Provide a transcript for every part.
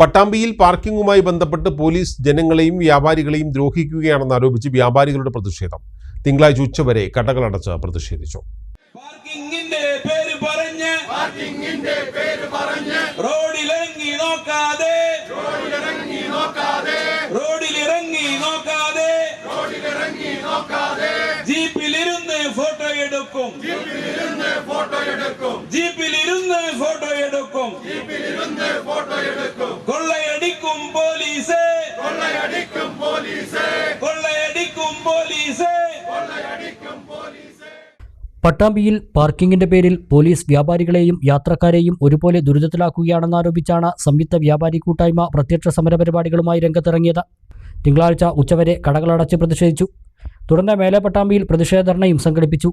പട്ടാമ്പിയിൽ പാർക്കിംഗുമായി ബന്ധപ്പെട്ട് പോലീസ് ജനങ്ങളെയും വ്യാപാരികളെയും ദ്രോഹിക്കുകയാണെന്ന് ആരോപിച്ച് വ്യാപാരികളുടെ പ്രതിഷേധം. തിങ്കളാഴ്ച ഉച്ചവരെ കടകളടച്ച് പ്രതിഷേധിച്ചു. പാർക്കിംഗിന്റെ പേര് പറഞ്ഞ് പാർക്കിംഗിന്റെ പേര് പറഞ്ഞ് റോഡിലിറങ്ങി നോക്കാതെ റോഡിലിറങ്ങി നോക്കാതെ റോഡിലിറങ്ങി നോക്കാതെ റോഡിലിറങ്ങി നോക്കാതെ ജീപ്പിലിരുന്ന് ഫോട്ടോ എടുക്കും. ജീപ്പിലിരുന്ന് ഫോട്ടോ എടുക്കും. ജീപ്പിലിരുന്ന് ഫോട്ടോ എടുക്കും. ജീപ്പിലിരുന്ന് പട്ടാമ്പിയിൽ പാർക്കിംഗിന്റെ പേരിൽ പോലീസ് വ്യാപാരികളെയും യാത്രക്കാരെയും ഒരുപോലെ ദുരിതത്തിലാക്കുകയാണെന്നാരോപിച്ചാണ് സംയുക്ത വ്യാപാരി കൂട്ടായ്മ പ്രത്യക്ഷ സമരപരിപാടികളുമായി രംഗത്തിറങ്ങിയത്. തിങ്കളാഴ്ച ഉച്ചവരെ കടകളടച്ച് പ്രതിഷേധിച്ചു. തുടർന്ന് മേലെ പട്ടാമ്പിയിൽ പ്രതിഷേധ ധർണയും സംഘടിപ്പിച്ചു.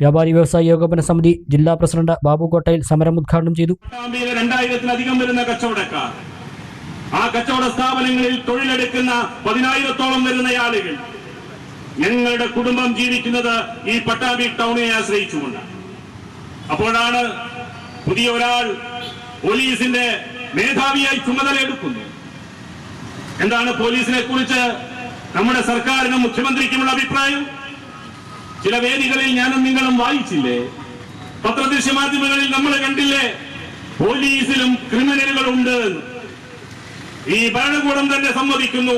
വ്യാപാരി വ്യവസായ ഏകോപന സമിതി ജില്ലാ പ്രസിഡന്റ് ബാബു കോട്ടയിൽ സമരം ഉദ്ഘാടനം ചെയ്തു. രണ്ടായിരത്തിലധികം വരുന്ന കച്ചവടക്കാർ. ആ കച്ചവട സ്ഥാപനങ്ങളിൽ തൊഴിലെടുക്കുന്ന പതിനായിരത്തോളം വരുന്ന ആളുകൾ. ഞങ്ങളുടെ കുടുംബം ജീവിക്കുന്നത് ഈ പട്ടാമ്പി ടൗണിനെ ആശ്രയിച്ചുകൊണ്ട്. അപ്പോഴാണ് പുതിയ ഒരാൾ പോലീസിന്റെ മേധാവിയായി ചുമതല എടുക്കുന്നു. എന്താണ് പോലീസിനെ കുറിച്ച് നമ്മുടെ സർക്കാരിനും മുഖ്യമന്ത്രിക്കുമുള്ള അഭിപ്രായം? ചില വേദികളിൽ ഞാനും നിങ്ങളും വായിച്ചില്ലേ? പത്രദൃശ്യ മാധ്യമങ്ങളിൽ നമ്മൾ കണ്ടില്ലേ പോലീസിലും ക്രിമിനലുകളുണ്ട് ഉണ്ട് ഈ ഭരണകൂടം തന്നെ സമ്മതിക്കുന്നു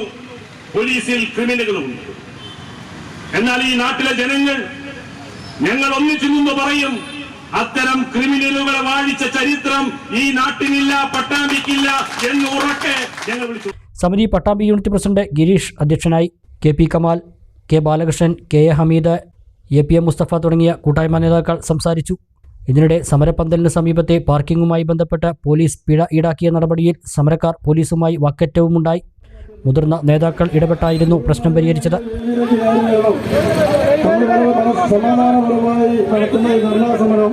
പോലീസിൽ ക്രിമിനലുകളുണ്ട് എന്നാൽ ഈ നാട്ടിലെ ജനങ്ങൾ ഞങ്ങൾ ഒന്നിച്ചു നിന്ന് പറയും അത്തരം ക്രിമിനലുകളെ വാഴിച്ച ചരിത്രം ഈ നാട്ടിനില്ല പട്ടാമ്പിക്കില്ല എന്ന് ഉറക്കെ ഞങ്ങൾ വിളിച്ചു. സമിതി പട്ടാമ്പി യൂണിറ്റ് പ്രസിഡന്റ് ഗിരീഷ് അധ്യക്ഷനായി K P Kamal K Balakrishnan K A Hameed A P M Mustafa തുടങ്ങിയ കൂട്ടായ്മ നേതാക്കൾ സംസാരിച്ചു. ഇതിനിടെ സമരപ്പന്തലിന് സമീപത്തെ പാർക്കിംഗുമായി ബന്ധപ്പെട്ട് പോലീസ് പിഴ ഈടാക്കിയ നടപടിയിൽ സമരക്കാർ പോലീസുമായി വാക്കേറ്റവുമുണ്ടായി. മുതിർന്ന നേതാക്കൾ ഇടപെട്ടായിരുന്നു പ്രശ്നം പരിഹരിച്ചത്. സമാധാനപരമായി നടത്തുന്ന ഈ ധർണാ സമരം